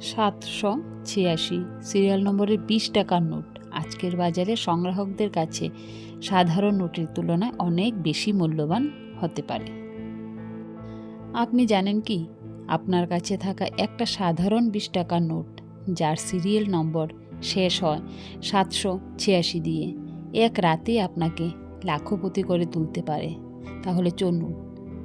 সাতশো ছিয়াশি। সিরিয়াল নম্বরের বিশ টাকার নোট। আজকের বাজারে সংগ্রাহকদের কাছে সাধারণ নোটের তুলনায় অনেক বেশি মূল্যবান হতে পারে। আপনি জানেন কি? আপনার কাছে থাকা একটা সাধারণ বিশ টাকার নোট, যার সিরিয়াল নম্বর শেষ হয় সাতশো ছিয়াশি দিয়ে, এক রাতে আপনাকে লাখপতি করে তুলতে পারে। তাহলে চলুন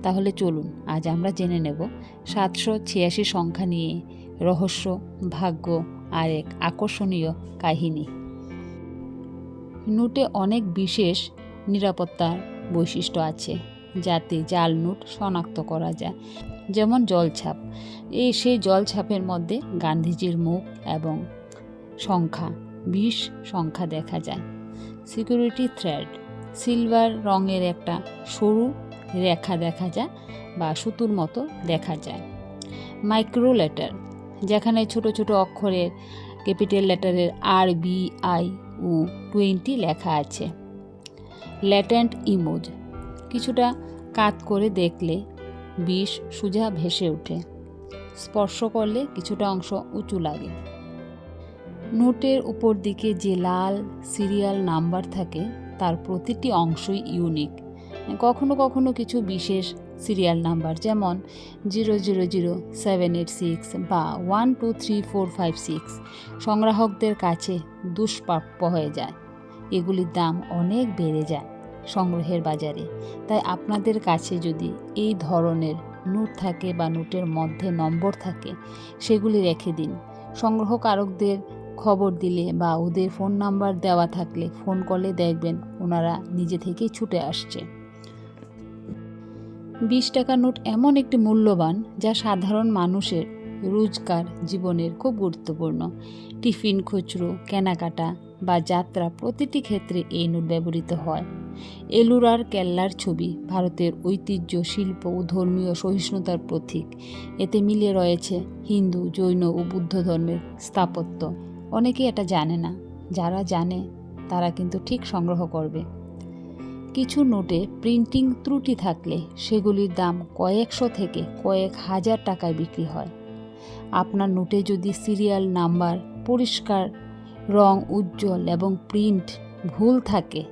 তাহলে চলুন, আজ আমরা জেনে নেব সাতশো ছিয়াশি সংখ্যা নিয়ে রহস্য, ভাগ্য আর এক আকর্ষণীয় কাহিনী। নোটে অনেক বিশেষ নিরাপত্তার বৈশিষ্ট্য আছে, যাতে জাল নোট শনাক্ত করা যায়। যেমন জলছাপ। এই সেই জলছাপের মধ্যে গান্ধীজির মুখ এবং সংখ্যা, বিশ সংখ্যা দেখা যায়। Security thread. সিলভার রঙের একটা সরু রেখা দেখা যায় বা সুতুর মতো দেখা যায়। মাইক্রো লেটার যেখানে ছোট ছোট অক্ষরের ক্যাপিটাল লেটারের আর বি আই ও টোয়েন্টি লেখা আছে। ল্যাটেন্ট ইমোজ কিছুটা কাত করে দেখলে বিষ সোজা ভেসে ওঠে। স্পর্শ করলে কিছুটা অংশ উঁচু লাগে। নোটের উপর দিকে যে লাল সিরিয়াল নাম্বার থাকে, তার প্রতিটি অংশই ইউনিক কখনো কখনো কিছু বিশেষ সিরিয়াল নাম্বার যেমন zero zero zero seven eight six বা one two three four five six. সংগ্রাহকদের কাছে দুষ্প্রাপ্য হয়ে যায়। এগুলির দাম অনেক বেড়ে যায় সংগ্রহের বাজারে। তাই আপনাদের কাছে যদি এই ধরনের নোট থাকে বা নোটের মধ্যে নম্বর থাকে, সেগুলি রেখে দিন। সংগ্রহকারকদের খবর দিলে বা ওদের ফোন নাম্বার দেওয়া থাকলে ফোন করলে দেখবেন ওনারা নিজে থেকেই ছুটে আসছে। বিশ টাকা নোট এমন একটি মূল্যবান যা সাধারণ মানুষের রোজকার জীবনের খুব গুরুত্বপূর্ণ। টিফিন খুচরো, কেনাকাটা বা যাত্রা প্রতিটি ক্ষেত্রে এই নোট ব্যবহৃত হয়। এলুরার কেল্লার ছবি ভারতের ঐতিহ্য, শিল্প ও ধর্মীয় সহিষ্ণুতার প্রতীক। এতে মিলে রয়েছে হিন্দু, জৈন ও বুদ্ধ ধর্মের স্থাপত্য। অনেকেই এটা জানে না। যারা জানে, তারা কিন্তু ঠিক সংগ্রহ করবে। কিছু নোটে প্রিন্টিং ত্রুটি থাকলে সেগুলির দাম কয়েকশো থেকে কয়েক হাজার টাকায় বিক্রি হয়। আপনার নোটে যদি সিরিয়াল নাম্বার, পরিষ্কার, রং উজ্জ্বল এবং প্রিন্ট ভুল থাকে,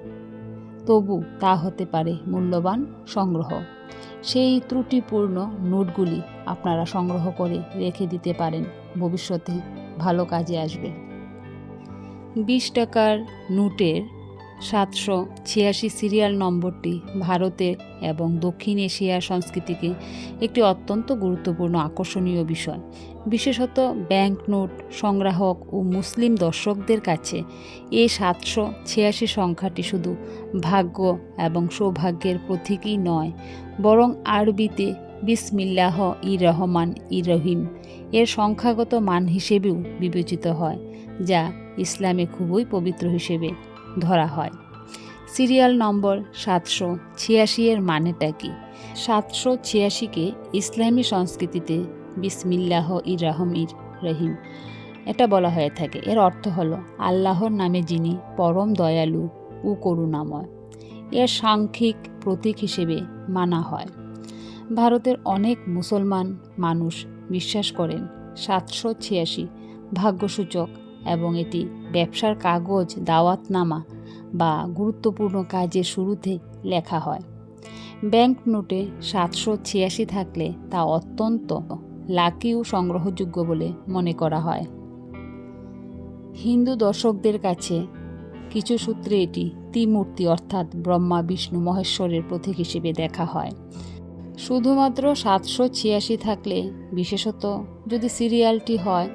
তবু তা হতে পারে মূল্যবান সংগ্রহ। সেই ত্রুটিপূর্ণ নোটগুলি আপনারা সংগ্রহ করে রেখে দিতে পারেন। ভবিষ্যতে ভালো কাজে আসবে। বিশ টাকার নোটের সাতশো ছিয়াশি সিরিয়াল নম্বরটি ভারতের এবং দক্ষিণ এশিয়ার সংস্কৃতিকে একটি অত্যন্ত গুরুত্বপূর্ণ আকর্ষণীয় বিষয়। বিশেষত ব্যাংক নোট সংগ্রাহক ও মুসলিম দর্শকদের কাছে এই সাতশো ছিয়াশি সংখ্যাটি শুধু ভাগ্য এবং সৌভাগ্যের প্রতীকই নয়, বরং আরবিতে বিসমিল্লাহ ই রহমান ই রহিম এর সংখ্যাগত মান হিসেবেও বিবেচিত হয়, যা ইসলামে খুবই পবিত্র হিসেবে ধরা হয়। সিরিয়াল নম্বর সাতশো ছিয়াশি এর মানেটা কি? সাতশো ছিয়াশিকে ইসলামী সংস্কৃতিতে বিসমিল্লাহ ইর রহমির রহিম এটা বলা হয়ে থাকে। এর অর্থ হল, আল্লাহর নামে যিনি পরম দয়ালু ও করুণাময়। এর সাংখ্যিক প্রতীক হিসেবে মানা হয়। ভারতের অনেক মুসলমান মানুষ বিশ্বাস করেন, সাতশো ছিয়াশি ভাগ্যসূচক এবং এটি ব্যবসার কাগজ, দাওয়াতনামা বা গুরুত্বপূর্ণ কাজের শুরুতে লেখা হয়। ব্যাংক নোটে সাতশো ছিয়াশি থাকলে তা অত্যন্ত লাকি ও সংগ্রহযোগ্য বলে মনে করা হয়। হিন্দু দর্শকদের কাছে কিছু সূত্রে এটি ত্রিমূর্তি অর্থাৎ ব্রহ্মা, বিষ্ণু, মহেশ্বরের প্রতীক হিসেবে দেখা হয়। শুধুমাত্র সাতশো ছিয়াশি থাকলে, বিশেষত যদি সিরিয়ালটি হয়,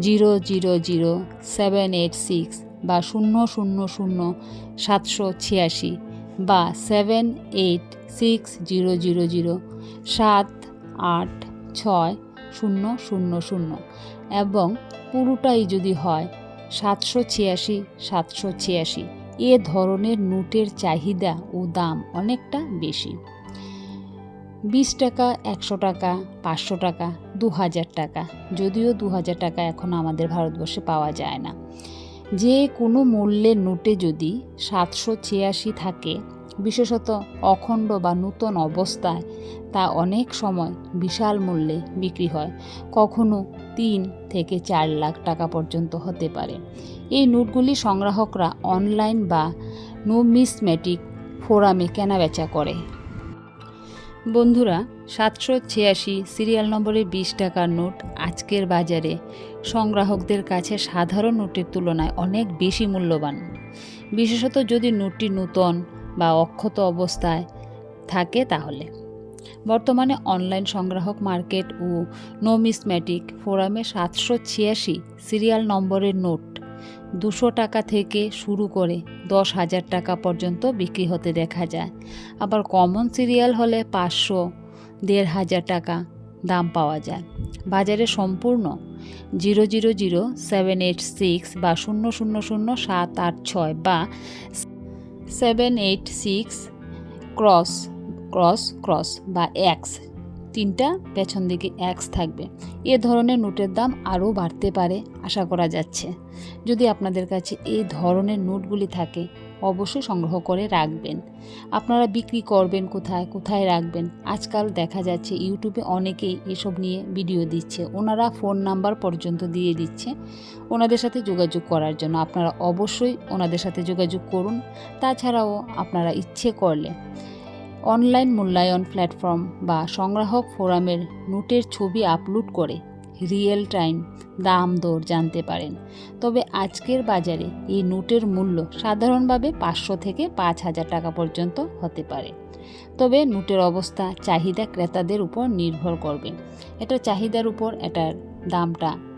zero zero zero seven eight six বা শূন্য শূন্য শূন্য সাতশো ছিয়াশি বা seven eight six zero zero zero সাত আট ছয় শূন্য শূন্য শূন্য এবং পুরোটাই যদি হয়, সাতশো ছিয়াশি সাতশো ছিয়াশি, এ ধরনের নোটের চাহিদা ও দাম অনেকটা বেশি। বিশ টাকা, একশো টাকা, পাঁচশো টাকা, দু হাজার টাকা। যদিও দু হাজার টাকা এখন আমাদের ভারতবর্ষে পাওয়া যায় না। যে কোনো মূল্যের নোটে যদি সাতশো ছিয়াশি থাকে, বিশেষত অখণ্ড বা নূতন অবস্থায়, তা অনেক সময় বিশাল মূল্যে বিক্রি হয়। কখনো তিন থেকে চার লাখ টাকা পর্যন্ত হতে পারে। এই নোটগুলি সংগ্রাহকরা অনলাইন বা নোমিসমেটিক ফোরামে কেনাবেচা করে। বন্ধুরা, সাতশো ছিয়াশি সিরিয়াল নম্বরে বিশ টাকার নোট আজকের বাজারে। সংগ্রাহকদের কাছে সাধারণ নোটের তুলনায় অনেক বেশি মূল্যবান। বিশেষত যদি নোটটি নূতন বা অক্ষত অবস্থায় থাকে তাহলে। বর্তমানে অনলাইন সংগ্রাহক মার্কেট ও নোমিসম্যাটিক ফোরামে সাতশো ছিয়াশি সিরিয়াল নম্বরের নোট দুশো টাকা থেকে শুরু করে দশ হাজার টাকা পর্যন্ত বিক্রি হতে দেখা যায়। আবার কমন সিরিয়াল হলে পাঁচশো, দেড় হাজার টাকা দাম পাওয়া যায়। বাজারে সম্পূর্ণ zero zero zero seven eight six বা শূন্য শূন্য শূন্য সাত আট ছয় বা seven eight six cross cross cross বা এক্স তিনটা পেছন দিকে এক্স থাকবে। এ ধরনের নোটের দাম আরও বাড়তে পারে আশা করা যাচ্ছে। যদি আপনাদের কাছে এই ধরনের নোটগুলি থাকে, অবশ্যই সংগ্রহ করে রাখবেন। আপনারা বিক্রি করবেন কোথায় কোথায় রাখবেন? আজকাল দেখা যাচ্ছে ইউটিউবে অনেকেই এসব নিয়ে ভিডিও দিচ্ছে। ওনারা ফোন নাম্বার পর্যন্ত দিয়ে দিচ্ছে ওনাদের সাথে যোগাযোগ করার জন্য। আপনারা অবশ্যই ওনাদের সাথে যোগাযোগ করুন। তাছাড়াও আপনারা ইচ্ছে করলে অনলাইন মূল্যায়ন প্ল্যাটফর্ম বা সংগ্রাহক ফোরামের নোটের ছবি আপলোড করে রিয়েল টাইম দাম দর জানতে পারেন। তবে আজকের বাজারে এই নোটের মূল্য সাধারণভাবে পাঁচশো থেকে পাঁচ হাজার টাকা পর্যন্ত হতে পারে। তবে নোটের অবস্থা চাহিদা ক্রেতাদের উপর নির্ভর করবে। এটা চাহিদার উপর এটার দামটা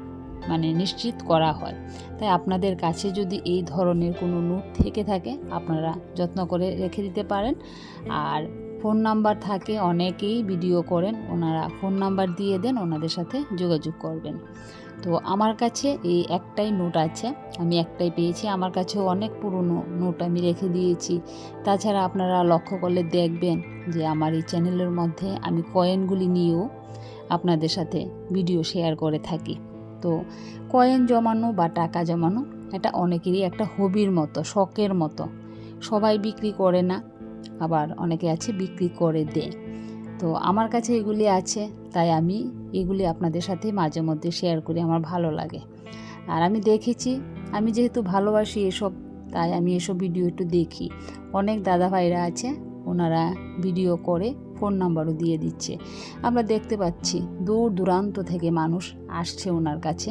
মানে নিশ্চিত করা হয়। তাই আপনাদের কাছে যদি এই ধরনের কোনো নোট থেকে থাকে, আপনারা যত্ন করে রেখে দিতে পারেন। আর ফোন নাম্বার থাকে, অনেকেই ভিডিও করেন, ওনারা ফোন নাম্বার দিয়ে দেন, ওনাদের সাথে যোগাযোগ করবেন। তো আমার কাছে এই একটাই নোট আছে, আমি একটাই পেয়েছি। আমার কাছেও অনেক পুরনো নোট আমি রেখে দিয়েছি। তাছাড়া আপনারা লক্ষ্য করলে দেখবেন যে আমার এই চ্যানেলের মধ্যে আমি কয়েনগুলি নিয়েও আপনাদের সাথে ভিডিও শেয়ার করে থাকি। তো কয়েন জমানো বা টাকা জমানো এটা অনেকেরই একটা হবির মতো, শখের মতো। সবাই বিক্রি করে না, আবার অনেকে আছে বিক্রি করে দেয়। তো আমার কাছে এগুলি আছে, তাই আমি এগুলি আপনাদের সাথে মাঝে মধ্যে শেয়ার করি, আমার ভালো লাগে। আর আমি দেখেছি, আমি যেহেতু ভালোবাসি এসব, তাই আমি এসব ভিডিও একটু দেখি। অনেক দাদা ভাইরা আছে, ওনারা ভিডিও করে ফোন নাম্বারও দিয়ে দিচ্ছে। আমরা দেখতে পাচ্ছি দূর দূরান্ত থেকে মানুষ আসছে ওনার কাছে।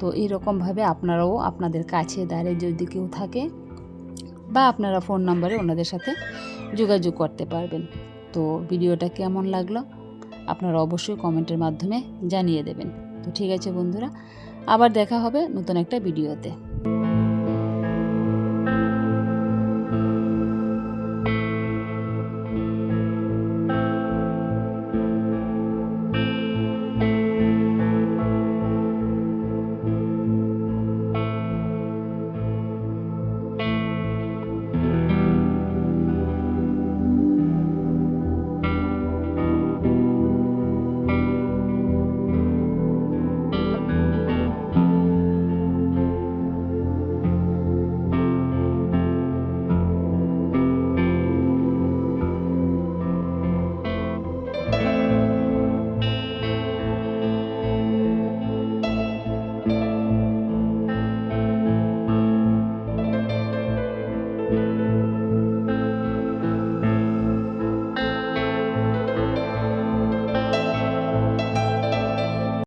তো এইরকমভাবে আপনারাও আপনাদের কাছে দাঁড়িয়ে যদি কেউ থাকে বা আপনারা ফোন নাম্বারে ওনাদের সাথে যোগাযোগ করতে পারবেন। তো ভিডিওটা কেমন লাগল? আপনারা অবশ্যই কমেন্টের মাধ্যমে জানিয়ে দেবেন। তো ঠিক আছে বন্ধুরা, আবার দেখা হবে নতুন একটা ভিডিওতে।